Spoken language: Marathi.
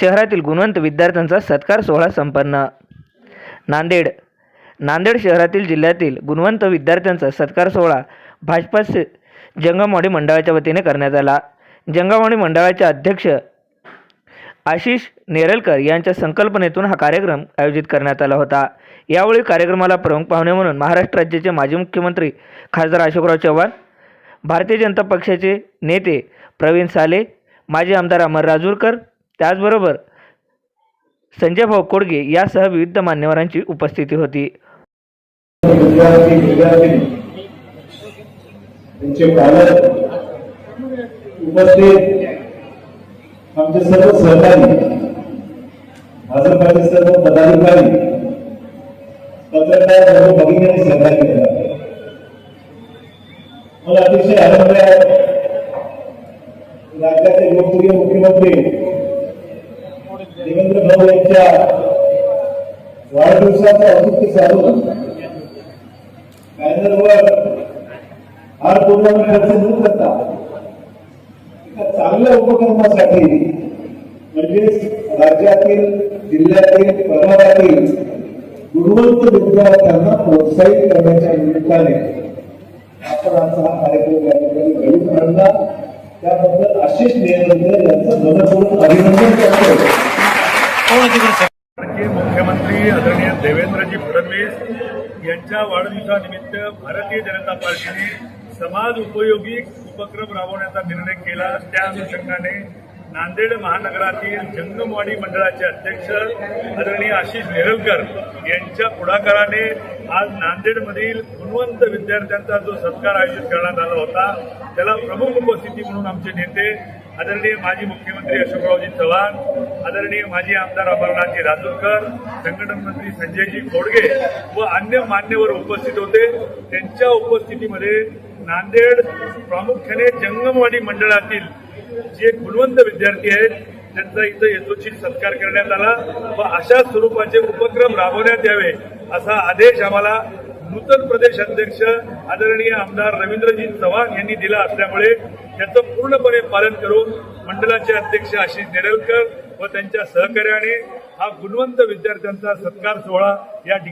शहरातील गुणवंत विद्यार्थ्यांचा सत्कार सोहळा संपन्न. नांदेड नांदेड शहरातील जिल्ह्यातील गुणवंत विद्यार्थ्यांचा सत्कार सोहळा भाजपा से जंगमवाडी मंडळाच्या वतीने करण्यात आला. जंगमवाडी मंडळाचे अध्यक्ष आशिष नेरलकर यांच्या संकल्पनेतून हा कार्यक्रम आयोजित करण्यात आला होता. यावेळी कार्यक्रमाला प्रमुख पाहुणे म्हणून महाराष्ट्र राज्याचे माजी मुख्यमंत्री खासदार अशोकराव चव्हाण भारतीय जनता पक्षाचे नेते प्रवीण साले माजी आमदार अमर राजूरकर त्याचबरोबर संजय भाऊ कोडगे यासह विविध मान्यवरांची उपस्थिती होती. त्यांचे पालक उपस्थित आमचे सर्व सहकारी भाजपाचे सर्व पदाधिकारी पत्रकार सर्व भगिनी सहकारी मला अतिशय आनंद आहे. राज्याचे लोकप्रिय मुख्यमंत्री देवेंद्र भाऊ यांच्या वाढदिवसाचं औचित्य साधून बॅनरवर हार पूर्ण खर्च न करता एका चांगल्या उपक्रमासाठी म्हणजेच राज्यातील जिल्ह्यातील प्रभागातील गुणवंत विद्यार्थ्यांना प्रोत्साहित करण्याच्या निमित्ताने आपण आजचा हा कार्यक्रम या ठिकाणी घडून आणला. त्याबद्दल आशिष नेरकर यांचं मनपूर्वक अभिनंदन करतो. के मुख्यमंत्री आदरणीय देवेंद्रजी फडणवीस यांच्या वाढदिवसानिमित्त भारतीय जनता पार्टीने समाज उपयोगी उपक्रम राबवण्याचा निर्णय केला. त्या अनुषंगाने नांदेड महानगरातील जंगमवाडी मंडळाचे अध्यक्ष आदरणीय आशिष नेरलकर यांच्या पुढाकाराने आज नांदेडमधील गुणवंत विद्यार्थ्यांचा जो सत्कार आयोजित करण्यात आला होता त्याला प्रमुख उपस्थिती म्हणून आमचे नेते आदरणीय माजी मुख्यमंत्री अशोकरावजी चव्हाण आदरणीय माजी आमदार अमरनाथजी राजूरकर संघटन मंत्री संजयजी खोडगे व अन्य मान्यवर उपस्थित होते. त्यांच्या उपस्थितीमध्ये नांदेड प्रामुख्याने जंगमवाडी मंडळातील जे गुणवंत विद्यार्थी आहेत त्यांचा इथं यथोचित सत्कार करण्यात आला व अशा स्वरूपाचे उपक्रम राबवण्यात यावे असा आदेश आम्हाला नूतन प्रदेश अध्यक्ष आदरणीय आमदार रवींद्रजी चव्हाण यांनी दिला असल्यामुळे त्याचं पूर्णपणे पालन करून मंडळाचे अध्यक्ष आशिष नेरलकर व त्यांच्या सहकार्याने हा गुणवंत विद्यार्थ्यांचा सत्कार सोहळा या ठिकाणी